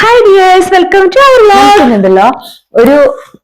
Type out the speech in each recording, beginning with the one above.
Hi dears welcome to our ഉണ്ടല്ലോ. ഒരു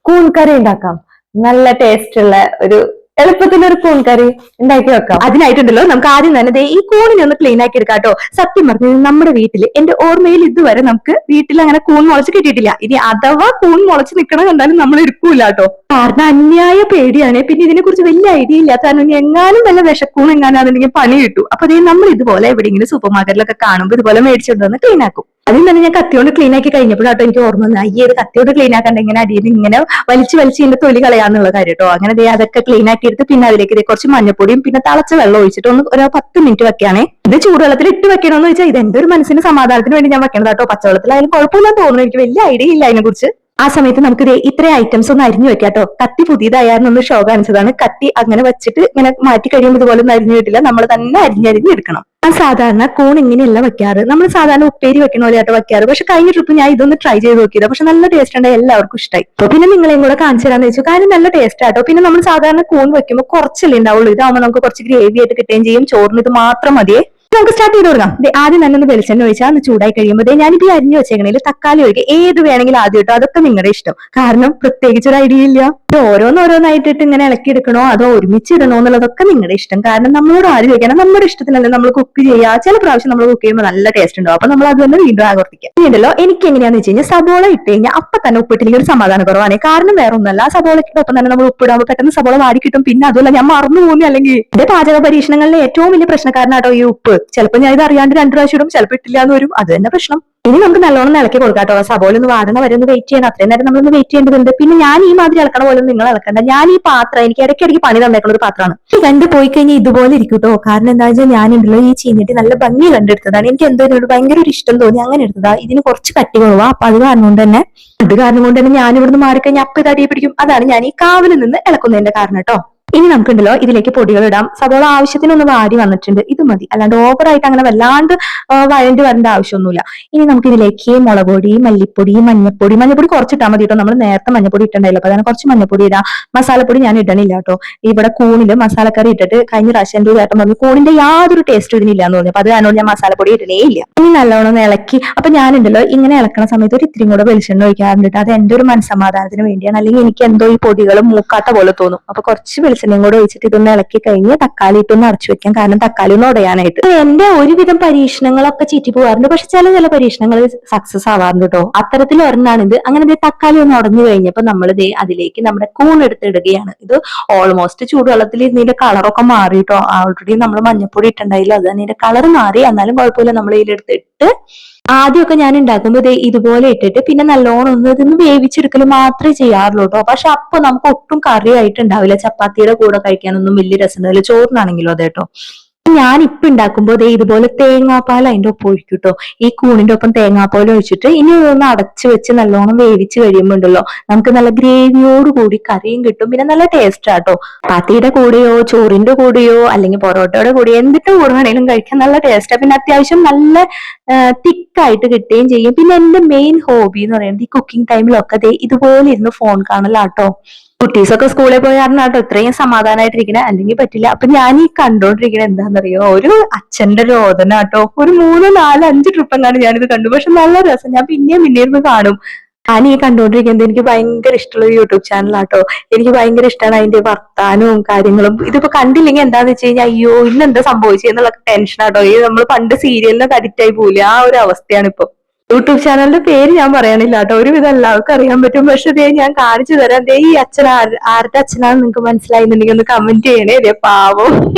കൂൺ കറി ഉണ്ടാക്കാം. നല്ല ടേസ്റ്റ് ഉള്ള ഒരു എളുപ്പത്തിൽ ഒരു കൂൺ കറി ഉണ്ടാക്കി വെക്കാം. അതിനായിട്ടുണ്ടല്ലോ നമുക്ക് ആദ്യം തന്നെ ഈ കൂണിനെ ഒന്ന് ക്ലീൻ ആക്കി എടുക്കാം കേട്ടോ. സത്യം പറഞ്ഞു നമ്മുടെ വീട്ടിൽ എന്റെ ഓർമ്മയിൽ ഇതുവരെ നമുക്ക് വീട്ടിൽ അങ്ങനെ കൂൺ മുളച്ച് കിട്ടിയിട്ടില്ല. ഇനി അഥവാ കൂൺ മുളച്ച് നിൽക്കണം കണ്ടാലും നമ്മൾ എടുക്കൂല കേട്ടോ. കാരണം അന്യായ പേടിയാണ്. പിന്നെ ഇതിനെ കുറിച്ച് വലിയ ഐഡിയ ഇല്ലാത്ത കാരണം ഇനി എങ്ങാനും വല്ല വിഷക്കൂൺ എങ്ങാനാണെന്നുണ്ടെങ്കിൽ പണി കിട്ടും. അപ്പൊ ദേ നമ്മൾ ഇതുപോലെ എവിടെയെങ്കിലും സൂപ്പർ മാർക്കറ്റിലൊക്കെ കാണുമ്പോൾ ഇതുപോലെ മേടിച്ചിട്ടുണ്ടെന്ന് ക്ലീൻ ആക്കും. അതിൽ തന്നെ ഞാൻ കത്തിയോണ്ട് ക്ലീൻ ആക്കി കഴിഞ്ഞപ്പോഴാട്ടോ എനിക്ക് ഓർമ്മ വന്നത്. അയ്യേ ഇത് കത്തിയോട് ക്ലീൻ ആക്കണ്ട. ഇങ്ങനെ അടിയിൽ ഇങ്ങനെ വലിച്ച് വലിച്ച് ഇതിന്റെ തൊലി കളയാന്നുള്ള കാര്യം കേട്ടോ അങ്ങനെ ദേ അതൊക്കെ ക്ലീൻ ആക്കി എടുത്ത് പിന്നെ അതിലേക്ക് കുറച്ച് മഞ്ഞപ്പൊടിയും പിന്നെ തളച്ച വെള്ളം ഒഴിച്ചിട്ട് ഒന്ന് ഒരു പത്ത് മിനിറ്റ് വെക്കുകയാണേ ഇത് ചൂടുവെള്ളത്തിൽ ഇട്ട് വെക്കണമെന്ന് വെച്ചാൽ ഇത് എന്റെ ഒരു മനസ്സിന് സമാധാനത്തിന് വേണ്ടി ഞാൻ വെക്കണത് കേട്ടോ അതിന് കുഴപ്പമില്ലെന്ന് തോന്നുന്നു. എനിക്ക് വലിയ ഐഡിയ ഇല്ല അതിനെ കുറിച്ച് ആ സമയത്ത് നമുക്ക് ഇത്രയും ഐറ്റംസ് ഒന്ന് അരിഞ്ഞു വെക്കാട്ടോ കേട്ടോ കത്തി പുതിയതായിരുന്നു ഒന്ന് ഷോ കാണിച്ചതാണ്. കത്തി അങ്ങനെ വെച്ചിട്ട് ഇങ്ങനെ മാറ്റി കഴിയുമ്പോൾ ഇതുപോലെ ഒന്നും അരിഞ്ഞു കിട്ടില്ല. നമ്മൾ തന്നെ അരിഞ്ഞരിഞ്ഞ് എടുക്കണം. ഞാൻ സാധാരണ കോൺ ഇങ്ങനെയല്ല വെക്കാറ്. നമ്മൾ സാധാരണ ഉപ്പേരി വെക്കണ പോലെയായിട്ട് വെക്കാറ്. പക്ഷെ കഴിഞ്ഞ ട്രിപ്പ് ഞാൻ ഇതൊന്ന് ട്രൈ ചെയ്ത് നോക്കിയത്. പക്ഷെ നല്ല ടേസ്റ്റ് ഉണ്ടായി. എല്ലാവർക്കും ഇഷ്ടമായി അപ്പൊ പിന്നെ നിങ്ങളെയും കൂടെ കാണിച്ചു തരാന്ന് വെച്ചു കാര്യം നല്ല ടേസ്റ്റ് ആട്ടോ. പിന്നെ നമ്മൾ സാധാരണ കോൺ വെക്കുമ്പോൾ കുറച്ചല്ലേ ഉണ്ടാവുള്ളൂ. ഇതാവുമ്പോൾ നമുക്ക് കുറച്ച് ഗ്രേവി ആയിട്ട് കിട്ടുകയും ചെയ്യും. ചോറിന് ഇത് മാത്രം മതിയേ. നമുക്ക് സ്റ്റാർട്ട് ചെയ്ത് ദേ ആദ്യം തന്നെ ഒന്ന് വെളിച്ചെണ്ണ ഒഴിച്ചാൽ ഒന്ന് ചൂടായി കഴിയുമ്പോൾ ദേ ഞാനിപ്പോ ഈ അരിഞ്ഞു വെച്ചേക്കണേൽ തക്കാളി ഒഴിക്കുക ഏത് വേണമെങ്കിലും ആദ്യം ഇട്ടോ അതൊക്കെ നിങ്ങളുടെ ഇഷ്ടം. കാരണം പ്രത്യേകിച്ച് ഒരു ഐഡിയ ഇല്ല. ഓരോന്നോരോന്നായിട്ടിട്ട് ഇങ്ങനെ ഇളക്കി എടുക്കണോ അതോ ഒരുമിച്ച് ഇടണോ എന്നുള്ളതൊക്കെ നിങ്ങളുടെ ഇഷ്ടം. കാരണം നമ്മളോട് ആര് ചോദിക്കണം നമ്മുടെ ഇഷ്ടത്തിനല്ലേ നമ്മൾ കുക്ക് ചെയ്യുക ചില പ്രാവശ്യം നമ്മൾ കുക്ക് ചെയ്യുമ്പോൾ നല്ല ടേസ്റ്റ് ഉണ്ടോ അപ്പൊ നമ്മൾ അത് തന്നെ വീണ്ടും ആവർത്തിക്കാം. പിന്നീടല്ലോ എനിക്ക് എങ്ങനെയാന്ന് വെച്ച് കഴിഞ്ഞാൽ സബോള ഇട്ട് കഴിഞ്ഞാൽ അപ്പൊ തന്നെ ഉപ്പിട്ടില്ലെങ്കിൽ ഒരു സമാധാന കുറവാണ് കാരണം വേറെ ഒന്നല്ല ആ സബോളയ്ക്കൊപ്പം തന്നെ നമ്മൾ ഉപ്പിടുമ്പോൾ പെട്ടെന്ന് സബോള വാടി കിട്ടും. പിന്നെ അതുമല്ല ഞാൻ മറന്നു പോകുന്നു അല്ലെങ്കിൽ എന്റെ പാചക പരീക്ഷണങ്ങളിലെ ഏറ്റവും വലിയ പ്രശ്നക്കാരനാട്ടോ ഈ ഉപ്പ്. ചിലപ്പോൾ ഞാൻ ഇത് അറിയാണ്ട് രണ്ടു പ്രാവശ്യം ഇടും ചിലപ്പോൾ ഇട്ടില്ല എന്ന് വരും. അത് തന്നെ പ്രശ്നം. ഇനി നമുക്ക് നല്ലോണം ഇളക്കി കൊടുക്കാട്ടോ സബോല ഒന്ന് വാടണ വരെ ഒന്ന് വെയിറ്റ് ചെയ്യണം. അത്രയും നേരം നമ്മളൊന്ന് വെയിറ്റ് ചെയ്യേണ്ടതുണ്ട്. പിന്നെ ഞാൻ ഈ മാതിരി ഇളക്കണ പോലെ ഒന്നും നിങ്ങൾ ഇളക്കണ്ട ഞാൻ ഈ പാത്രം എനിക്ക് ഇടയ്ക്കിടയ്ക്ക് പണി തന്നേക്കുന്ന ഒരു പാത്രമാണ്. ഈ കണ്ട് പോയി കഴിഞ്ഞാൽ ഇതുപോലെ ഇരിക്കും കേട്ടോ. കാരണം എന്താ വെച്ചാൽ ഞാൻ ഉണ്ടല്ലോ ഈ ചീഞ്ഞിട്ട് നല്ല ഭംഗി കണ്ടെടുത്തതാണ്. എനിക്ക് എന്തോ ഇതിനോട് ഭയങ്കര ഒരു ഇഷ്ടം തോന്നി. അങ്ങനെ എടുത്തതാ. ഇതിന് കുറച്ച് കട്ടി കുറവാ. അപ്പൊ അത് കാരണം കൊണ്ട് തന്നെ അത് കാരണം കൊണ്ട് തന്നെ ഞാൻ ഇവിടുന്ന് മാറിക്കഴിഞ്ഞാൽ അപ്പൊ ഇത് അടിയെ പിടിക്കും. അതാണ് ഞാൻ ഈ കാവിൽ നിന്ന് ഇളക്കുന്നതിന്റെ കാരണം കേട്ടോ. ഇനി നമുക്കുണ്ടല്ലോ ഇതിലേക്ക് പൊടികൾ ഇടാം. സബോള ആവശ്യത്തിനൊന്ന് വാരി വന്നിട്ടുണ്ട്. ഇത് മതി. അല്ലാണ്ട് ഓവറായിട്ട് അങ്ങനെ വല്ലാണ്ട് വഴണ്ടി വരേണ്ട ആവശ്യമൊന്നുമില്ല. ഇനി നമുക്ക് ഇതിലേക്ക് മുളക് പൊടി മല്ലിപ്പൊടി മഞ്ഞപ്പൊടി മഞ്ഞപ്പൊടി കുറച്ചിട്ടാൽ മതി കേട്ടോ. നമ്മൾ നേരത്തെ മഞ്ഞപ്പൊടി ഇട്ടുണ്ടായില്ല അപ്പൊ അതിനെ കുറച്ച് മഞ്ഞപ്പൊടി ഇടാം. മസാലപ്പൊടി ഞാൻ ഇടണില്ല കേട്ടോ. ഇവിടെ കൂണിൽ മസാലക്കറി ഇട്ടിട്ട് കഴിഞ്ഞ പ്രാവശ്യം ഒരു ചേട്ടൻ പറഞ്ഞു കൂണിന്റെ യാതൊരു ടേസ്റ്റ് ഇതിനില്ല എന്ന് പറഞ്ഞു. അപ്പൊ അത് കാരണം ഞാൻ മസാലപ്പൊടി ഇടണേ ഇല്ല. ഇനി നല്ലോണം ഇളക്കി. അപ്പൊ ഞാനുണ്ടല്ലോ ഇങ്ങനെ ഇളക്കണ സമയത്ത് ഒരു ഇത്തിരി കൂടെ വെളിച്ചെണ്ണ ഒഴിക്കാറുണ്ട്. അത് എന്റെ ഒരു മനസ്സമാധാനത്തിന് വേണ്ടിയാണ്. അല്ലെങ്കിൽ എനിക്ക് എന്തോ ഈ പൊടികൾ മൂക്കാത്ത പോലെ തോന്നും. അപ്പൊ കുറച്ച് വെളിച്ചെണ്ണയും കൂടെ ഒഴിച്ചിട്ട് ഇതൊന്ന് ഇളക്കി കഴിഞ്ഞ് തക്കാളി ഇട്ടൊന്ന് അടച്ചു വെക്കാം. കാരണം തക്കാളി ഒന്ന് ഉടയാനായിട്ട്. എന്റെ ഒരുവിധം പരീക്ഷണങ്ങളൊക്കെ ചീറ്റി പോകാറുണ്ട് പക്ഷെ ചില ചില പരീക്ഷണങ്ങൾ സക്സസ് ആവാറുണ്ട് കേട്ടോ അത്തരത്തിൽ ഒരെണ്ണാണ് ഇത്. അങ്ങനെ തക്കാളി ഒന്ന് ഉടഞ്ഞു കഴിഞ്ഞപ്പോ നമ്മൾ ദേ അതിലേക്ക് നമ്മുടെ കൂൺ എടുത്തിടുകയാണ് ഇത് ഓൾമോസ്റ്റ് ചൂടുവെള്ളത്തിൽ ഇതിന്റെ കളറൊക്കെ മാറിയിട്ടോ ആൾറെഡി നമ്മൾ മഞ്ഞപ്പൊടി ഇട്ടുണ്ടായില്ല അത് തന്നെ കളർ മാറി. എന്നാലും കുഴപ്പമില്ല. നമ്മൾ ഇതിലെടുത്തിട്ട് ആദ്യമൊക്കെ ഞാൻ ഉണ്ടാക്കുമ്പോൾ ദേ ഇതുപോലെ ഇട്ടിട്ട് പിന്നെ നല്ലോണം ഒന്ന് ഇതൊന്ന് വേവിച്ചെടുക്കൽ മാത്രമേ ചെയ്യാറുള്ളൂ കേട്ടോ പക്ഷെ അപ്പൊ നമുക്ക് ഒട്ടും കറി ആയിട്ടുണ്ടാവില്ല ചപ്പാത്തിയുടെ കൂടെ കഴിക്കാനൊന്നും വലിയ രസമുണ്ടാവില്ല. ചോറിനാണെങ്കിലും അതെ കേട്ടോ ഞാൻ ഇപ്പൊ ദേ ഇതുപോലെ തേങ്ങാപ്പാൽ അതിന്റെ ഒപ്പം ഒഴിക്കും കേട്ടോ ഈ കൂണിന്റെ ഒപ്പം തേങ്ങാപ്പാൽ ഒഴിച്ചിട്ട് ഇനി ഒന്ന് അടച്ചു വെച്ച് നല്ലോണം വേവിച്ച് കഴിയുമ്പോൾ ഉണ്ടല്ലോ നമുക്ക് നല്ല ഗ്രേവിയോട് കൂടി കറിയും കിട്ടും. പിന്നെ നല്ല ടേസ്റ്റ് ആട്ടോ. പാത്തിയുടെ കൂടെയോ ചോറിന്റെ കൂടെയോ അല്ലെങ്കിൽ പൊറോട്ടയുടെ കൂടെയോ എന്തിന്റെ കൂടെ വേണേലും കഴിക്കാൻ നല്ല ടേസ്റ്റാ പിന്നെ അത്യാവശ്യം നല്ല തിക്കായിട്ട് കിട്ടുകയും ചെയ്യും. പിന്നെ എന്റെ മെയിൻ ഹോബി എന്ന് പറയുന്നത് ഈ കുക്കിംഗ് ടൈമിലൊക്കെ ഇതുപോലെ ഇരുന്ന് ഫോൺ കാണലാട്ടോ. കുട്ടീസൊക്കെ സ്കൂളിൽ പോയി കാരണാട്ടോ ഇത്രയും സമാധാനമായിട്ടിരിക്കണേ അല്ലെങ്കിൽ പറ്റില്ല. അപ്പൊ ഞാൻ ഈ കണ്ടോണ്ടിരിക്കണ എന്താണെന്നറിയോ ഒരു അച്ഛന്റെ രോദന കേട്ടോ ഒരു മൂന്ന് നാല് അഞ്ച് ട്രിപ്പ് എങ്ങാണ്ട് ഞാനിത് കണ്ടു. പക്ഷെ നല്ല രസം. ഞാൻ പിന്നെയും പിന്നെയും കാണും. ഞാൻ ഈ കണ്ടുകൊണ്ടിരിക്കുന്നത് എനിക്ക് ഭയങ്കര ഇഷ്ടമുള്ള യൂട്യൂബ് ചാനലാട്ടോ. എനിക്ക് ഭയങ്കര ഇഷ്ടമാണ് അതിന്റെ വർത്താനവും കാര്യങ്ങളും. ഇതിപ്പോ കണ്ടില്ലെങ്കിൽ എന്താന്ന് വെച്ച് കഴിഞ്ഞാൽ അയ്യോ ഇന്ന് എന്താ സംഭവിച്ചെന്നുള്ള ടെൻഷനാട്ടോ ഈ നമ്മൾ പണ്ട് സീരിയലിനൊക്കെ അഡിക്റ്റ് ആയി പോവില്ല? ആ ഒരു അവസ്ഥയാണ് ഇപ്പൊ യൂട്യൂബ് ചാനലിന്റെ പേര് ഞാൻ പറയണില്ല കേട്ടോ. ഒരുവിധം എല്ലാവർക്കും അറിയാൻ പറ്റും. പക്ഷെ ദേ ഞാൻ കാണിച്ചു തരാം. ദേ ഈ അച്ഛൻ ആര്- ആരുടെ അച്ഛനാണെന്ന് നിങ്ങൾക്ക് മനസ്സിലായി എന്നുണ്ടെങ്കിൽ ഒന്ന് കമന്റ് ചെയ്യണേ. ദേ പാവം.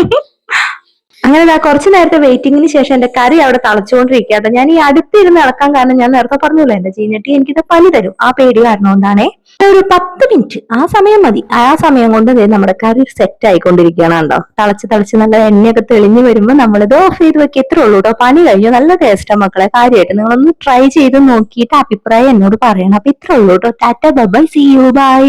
അങ്ങനെ കുറച്ചു നേരത്തെ വെയിറ്റിംഗിന് ശേഷം എന്റെ കറി അവിടെ തളച്ചുകൊണ്ടിരിക്കാതെ ഞാൻ ഈ അടുത്തിരുന്ന് ഇളക്കാൻ കാരണം ഞാൻ നേരത്തെ പറഞ്ഞല്ലോ എന്റെ ചീഞ്ഞട്ടി എനിക്കിത് പനി തരും. ആ പേടി കാരണം കൊണ്ടാണേ. ഒരു പത്ത് മിനിറ്റ് ആ സമയം മതി. ആ സമയം കൊണ്ട് നമ്മുടെ കറി സെറ്റ് ആയിക്കൊണ്ടിരിക്കുകയാണ് കണ്ടോ. തളച്ച് തളച്ച് നല്ല എണ്ണയൊക്കെ തെളിഞ്ഞു വരുമ്പോൾ നമ്മളിത് ഓഫ് ചെയ്ത് വെക്കുക എത്ര ഉള്ളൂ കേട്ടോ പനി കഴിഞ്ഞു. നല്ല ടേസ്റ്റാ മക്കളെ കാര്യമായിട്ട് നിങ്ങളൊന്ന് ട്രൈ ചെയ്ത് നോക്കിയിട്ട് അഭിപ്രായം എന്നോട് പറയണം. അപ്പൊ ഇത്രേ ഉള്ളൂ കേട്ടോ tata bye see you bye